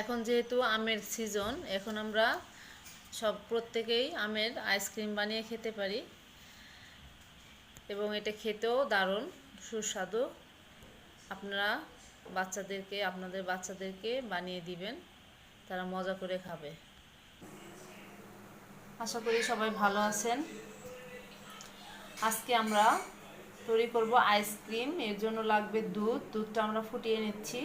এখন যেহেতু আমের সিজন এখন আমরা সব প্রত্যেকেই আমের আইসক্রিম বানিয়ে খেতে পারি। এবং এটা খেতেও দারুণ, সুস্বাদু। আপনারা বাচ্চাদেরকে, আপনাদের বাচ্চাদেরকে বানিয়ে দিবেন, তারা মজা করে খাবে। আশা করি সবাই ভালো আছেন। আজকে আমরা তৈরি করব আইসক্রিম এর জন্য লাগবে দুধ। দুধটা আমরা ফুটিয়ে নিচ্ছি।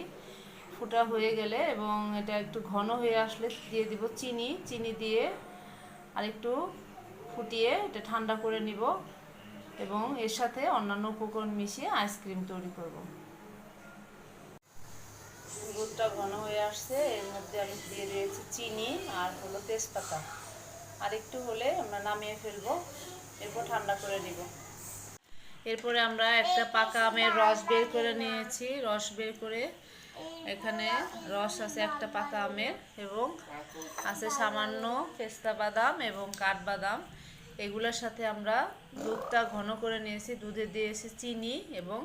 ফুটা হয়ে গেলে এবং এটা একটু ঘন হয়ে আসলে দিয়ে দিব চিনি। চিনি দিয়ে আর একটু ফুটিয়ে এটা ঠান্ডা করে নিব এবং এর সাথে অন্যান্য উপকরণ মিশিয়ে আইসক্রিম তৈরি করব। দুধটা ঘন হয়ে আসছে, এর মধ্যে আমি দিয়ে দিয়েছি চিনি আর হলো তেজপাতা। আর একটু হলে আমরা নামিয়ে ফেলব, এরপর ঠান্ডা করে নিব। এরপরে আমরা একটা পাকা আমের রস বের করে নিয়েছি। রস বের করে এখানে রস আছে একটা পাকা আমের এবং আছে সামান্য পেস্তা বাদাম এবং কাঠবাদাম। এগুলোর সাথে আমরা দুধটা ঘন করে নিয়েছি। দুধে দিয়েছি চিনি এবং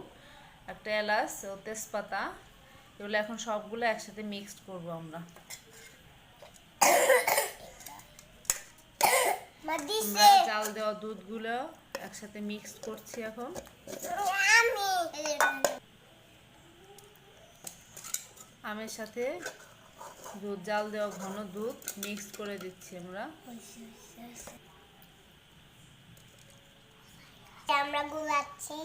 একটা এলাচ ও তেজপাতা। এগুলো এখন সবগুলো একসাথে মিক্সড করব আমরা জাল দেওয়া দুধগুলো একসাথে মিক্সড করছি এখন আমি আমের সাথে দুধ জাল দেওয়া ঘন দুধ মিক্স করে দিচ্ছি আমরা। আমরা গুলাচ্ছি।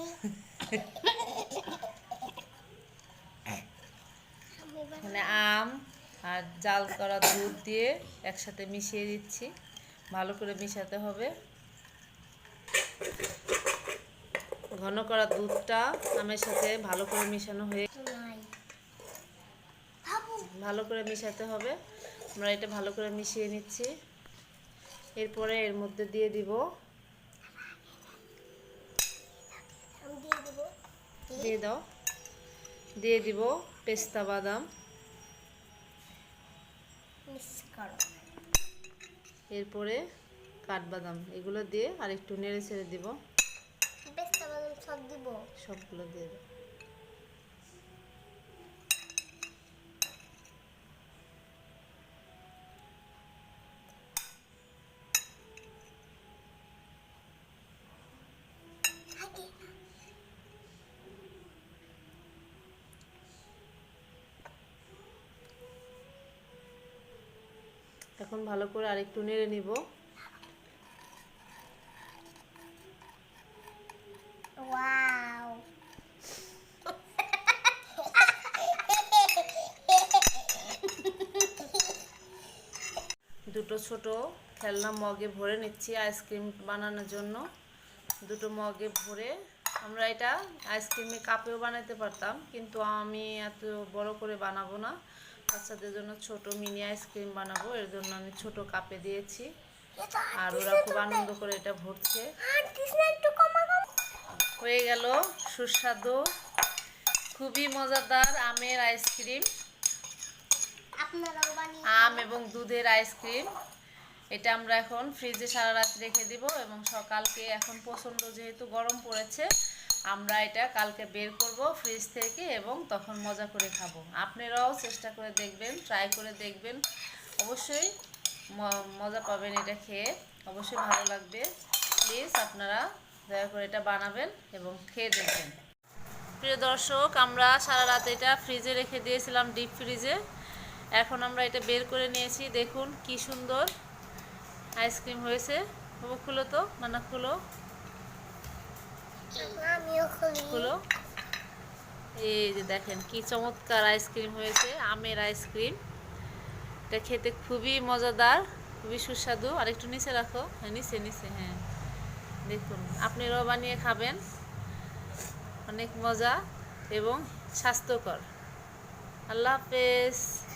মানে আম আর জাল করা দুধ দিয়ে একসাথে মিশিয়ে দিচ্ছি। ভালো করে মিশাতে হবে। ঘন করা দুধটা আমের সাথে ভালো করে মিশানো হয়ে ভালো করে মিশাতে হবে। আমরা এটা ভালো করে মিশিয়ে নিচ্ছি। এরপরে এর মধ্যে দিয়ে দিব। দিয়ে দাও। দিয়ে দিব পেস্তা বাদাম। এরপরে কাঠবাদাম এগুলো দিয়ে আর একটু নেড়ে ছেড়ে দিব। সবগুলো দিয়ে দাও এখন ভালো করে আরেকটু নেড়ে নিব। দুটো ছোট খেলনা মগে ভরে নিচ্ছি আইসক্রিম বানানোর জন্য। দুটো মগে ভরে আমরা এটা আইসক্রিমে কাপেও বানাতে পারতাম কিন্তু আমি এত বড় করে বানাবো না। বাচ্চাদের জন্য ছোট মিনি আইসক্রিম বানাবো। এর জন্য আমি ছোট কাপে দিয়েছি। আর ওরা খুব আনন্দ করে এটা ভরছে। হয়ে গেল সুস্বাদু খুবই মজাদার আমের আইসক্রিম আম এবং দুধের আইসক্রিম এটা আমরা এখন ফ্রিজে সারা রাত রেখে দিব এবং সকালকে এখন প্রচণ্ড যেহেতু গরম পড়েছে আমরা এটা কালকে বের করব ফ্রিজ থেকে এবং তখন মজা করে খাব। আপনারাও চেষ্টা করে দেখবেন ট্রাই করে দেখবেন। অবশ্যই মজা পাবেন এটা খেয়ে। অবশ্যই ভালো লাগবে। প্লিজ আপনারা দয়া করে এটা বানাবেন এবং খেয়ে দেখবেন। প্রিয় দর্শক, আমরা সারা রাত এটা ফ্রিজে রেখে দিয়েছিলাম ডিপ ফ্রিজে এখন আমরা এটা বের করে নিয়েছি। দেখুন কি সুন্দর আইসক্রিম হয়েছে। খুলো তো মানা খুলো। খুলি এই যে দেখেন, কি চমৎকার আইসক্রিম হয়েছে, আমের আইসক্রিম। এটা খেতে খুবই মজাদার, খুবই সুস্বাদু। আর একটু নিচে রাখো। হ্যাঁ নিচে নিচে হ্যাঁ। দেখুন, আপনারাও বানিয়ে খাবেন। অনেক মজা এবং স্বাস্থ্যকর। আল্লাহ হাফেজ।